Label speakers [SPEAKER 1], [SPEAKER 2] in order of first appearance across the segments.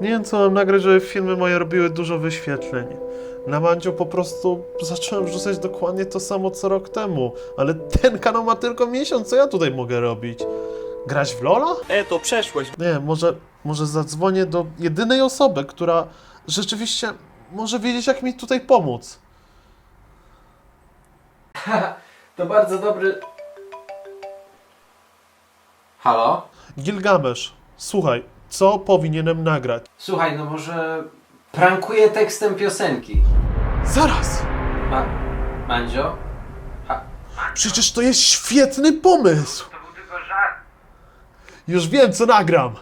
[SPEAKER 1] Nie wiem co mam nagrać, żeby filmy moje robiły dużo wyświetleń. Na Mandziu po prostu zacząłem wrzucać dokładnie to samo co rok temu, ale ten kanał ma tylko miesiąc, co ja tutaj mogę robić? Grać w Lola?
[SPEAKER 2] E, to przeszłość.
[SPEAKER 1] Nie, może, może zadzwonię do jedynej osoby, która rzeczywiście może wiedzieć, jak mi tutaj pomóc.
[SPEAKER 3] To bardzo dobry. Halo?
[SPEAKER 1] Gilgamesz, słuchaj, co powinienem nagrać?
[SPEAKER 3] Słuchaj, no może prankuję tekstem piosenki.
[SPEAKER 1] Zaraz!
[SPEAKER 3] Ma... Mandzio?
[SPEAKER 1] Przecież to jest świetny pomysł!
[SPEAKER 3] To był tylko żart.
[SPEAKER 1] Już wiem, co nagram!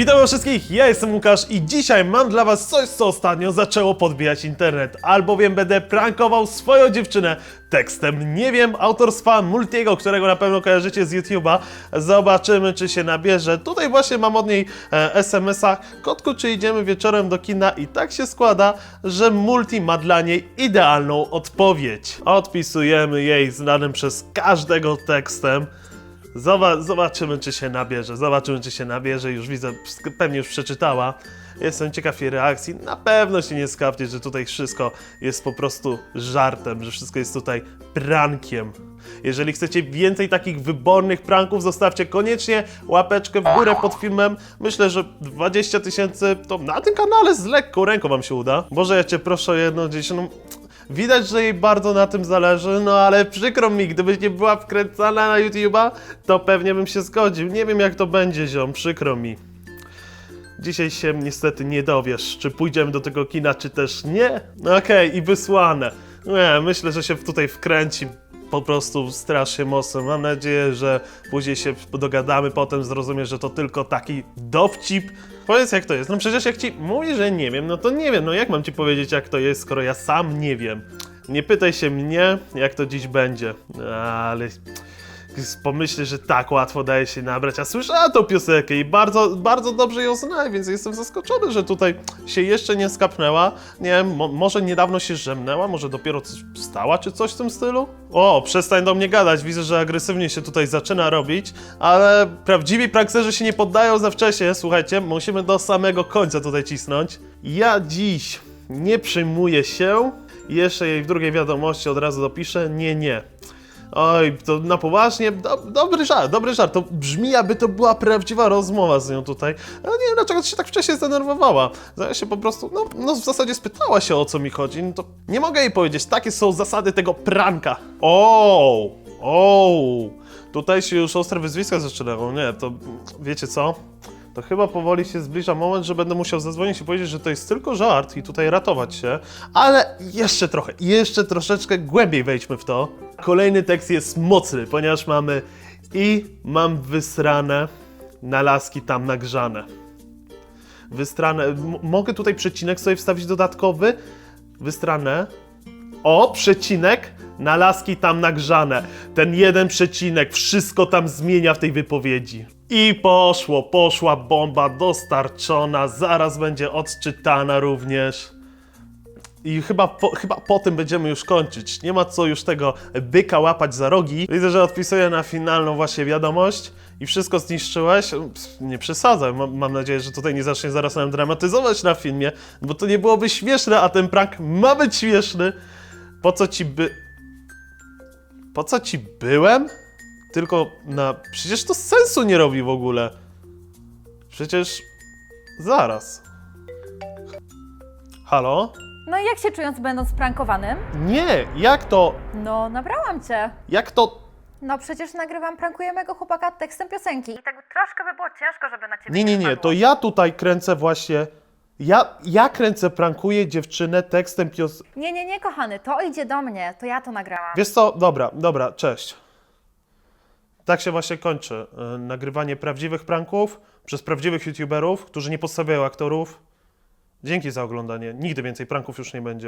[SPEAKER 1] Witam wszystkich, ja jestem Łukasz i dzisiaj mam dla was coś, co ostatnio zaczęło podbijać internet, albowiem będę prankował swoją dziewczynę tekstem, nie wiem, autorstwa Multiego, którego na pewno kojarzycie z YouTube'a. Zobaczymy, czy się nabierze. Tutaj właśnie mam od niej e, SMS-a, kotku, czy idziemy wieczorem do kina i tak się składa, że Multi ma dla niej idealną odpowiedź. Odpisujemy jej znanym przez każdego tekstem. Zoba- zobaczymy, czy się nabierze. Zobaczymy, czy się nabierze. Już widzę, pewnie już przeczytała. Jestem ciekaw jej reakcji. Na pewno się nie skapnie, że tutaj wszystko jest po prostu żartem, że wszystko jest tutaj prankiem. Jeżeli chcecie więcej takich wybornych pranków, zostawcie koniecznie łapeczkę w górę pod filmem. Myślę, że 20 tysięcy to na tym kanale z lekką ręką wam się uda. Boże, ja cię proszę o jedno gdzieś, no... Widać, że jej bardzo na tym zależy, no ale przykro mi, gdybyś nie była wkręcana na YouTube'a, to pewnie bym się zgodził. Nie wiem jak to będzie, ziom, przykro mi. Dzisiaj się niestety nie dowiesz, czy pójdziemy do tego kina, czy też nie. No Okej, i wysłane. Nie, myślę, że się tutaj wkręci po prostu strasznie mocno. Mam nadzieję, że później się dogadamy, potem zrozumiesz, że to tylko taki dowcip. Powiedz jak to jest. No przecież jak ci mówię, że nie wiem, no to nie wiem. No jak mam ci powiedzieć jak to jest, skoro ja sam nie wiem. Nie pytaj się mnie, jak to dziś będzie. Ale pomyślę, że tak łatwo daje się nabrać, a słyszałem tą piosenkę i bardzo, bardzo dobrze ją znaję, więc jestem zaskoczony, że tutaj się jeszcze nie skapnęła. Nie wiem, mo może niedawno się żemnęła, może dopiero wstała, czy coś w tym stylu? O, przestań do mnie gadać, widzę, że agresywnie się tutaj zaczyna robić, ale prawdziwi prankserzy się nie poddają za wcześnie, słuchajcie, musimy do samego końca tutaj cisnąć. Ja dziś nie przyjmuję się, jeszcze jej w drugiej wiadomości od razu dopiszę, nie, nie. Oj, to na poważnie, do, dobry żart, dobry żart. To brzmi, jakby to była prawdziwa rozmowa z nią tutaj. Ale nie wiem, dlaczego się tak wcześniej zdenerwowała. Zamiast się po prostu, no, no w zasadzie spytała się o co mi chodzi. No to nie mogę jej powiedzieć, takie są zasady tego pranka. O, o, tutaj się już ostre wyzwiska zaczynają. Nie, to wiecie co? To chyba powoli się zbliża moment, że będę musiał zadzwonić i powiedzieć, że to jest tylko żart i tutaj ratować się. Ale jeszcze trochę, jeszcze troszeczkę głębiej wejdźmy w to. Kolejny tekst jest mocny, ponieważ mamy i mam wysrane na laski tam nagrzane. Wystrane. Mogę tutaj przecinek sobie wstawić dodatkowy? Wystrane. O, przecinek, na laski tam nagrzane. Ten jeden przecinek wszystko tam zmienia w tej wypowiedzi. I poszło, poszła bomba dostarczona, zaraz będzie odczytana również. I chyba po, chyba po tym będziemy już kończyć. Nie ma co już tego byka łapać za rogi. Widzę, że odpisuję na finalną właśnie wiadomość i wszystko zniszczyłeś. Nie przesadzaj. Mam, mam nadzieję, że tutaj nie zacznie zaraz nam dramatyzować na filmie, bo to nie byłoby śmieszne, a ten prank ma być śmieszny. Po co ci by... Po co ci byłem? Tylko na... Przecież to sensu nie robi w ogóle. Przecież... Zaraz. Halo?
[SPEAKER 4] No i jak się czując będąc prankowanym?
[SPEAKER 1] Nie, jak to?
[SPEAKER 4] No, nabrałam cię.
[SPEAKER 1] Jak to?
[SPEAKER 4] No przecież nagrywam prankuję mego chłopaka tekstem piosenki. I tak troszkę by było ciężko, żeby na ciebie
[SPEAKER 1] Nie, nie, nie, to ja tutaj kręcę właśnie. Ja, ja kręcę, prankuję dziewczynę tekstem pios...
[SPEAKER 4] Nie, nie, nie, kochany, to idzie do mnie, to ja to nagrałam.
[SPEAKER 1] Wiesz co? Dobra, dobra, cześć. Tak się właśnie kończy y, nagrywanie prawdziwych pranków przez prawdziwych youtuberów, którzy nie podstawiają aktorów. Dzięki za oglądanie. Nigdy więcej pranków już nie będzie.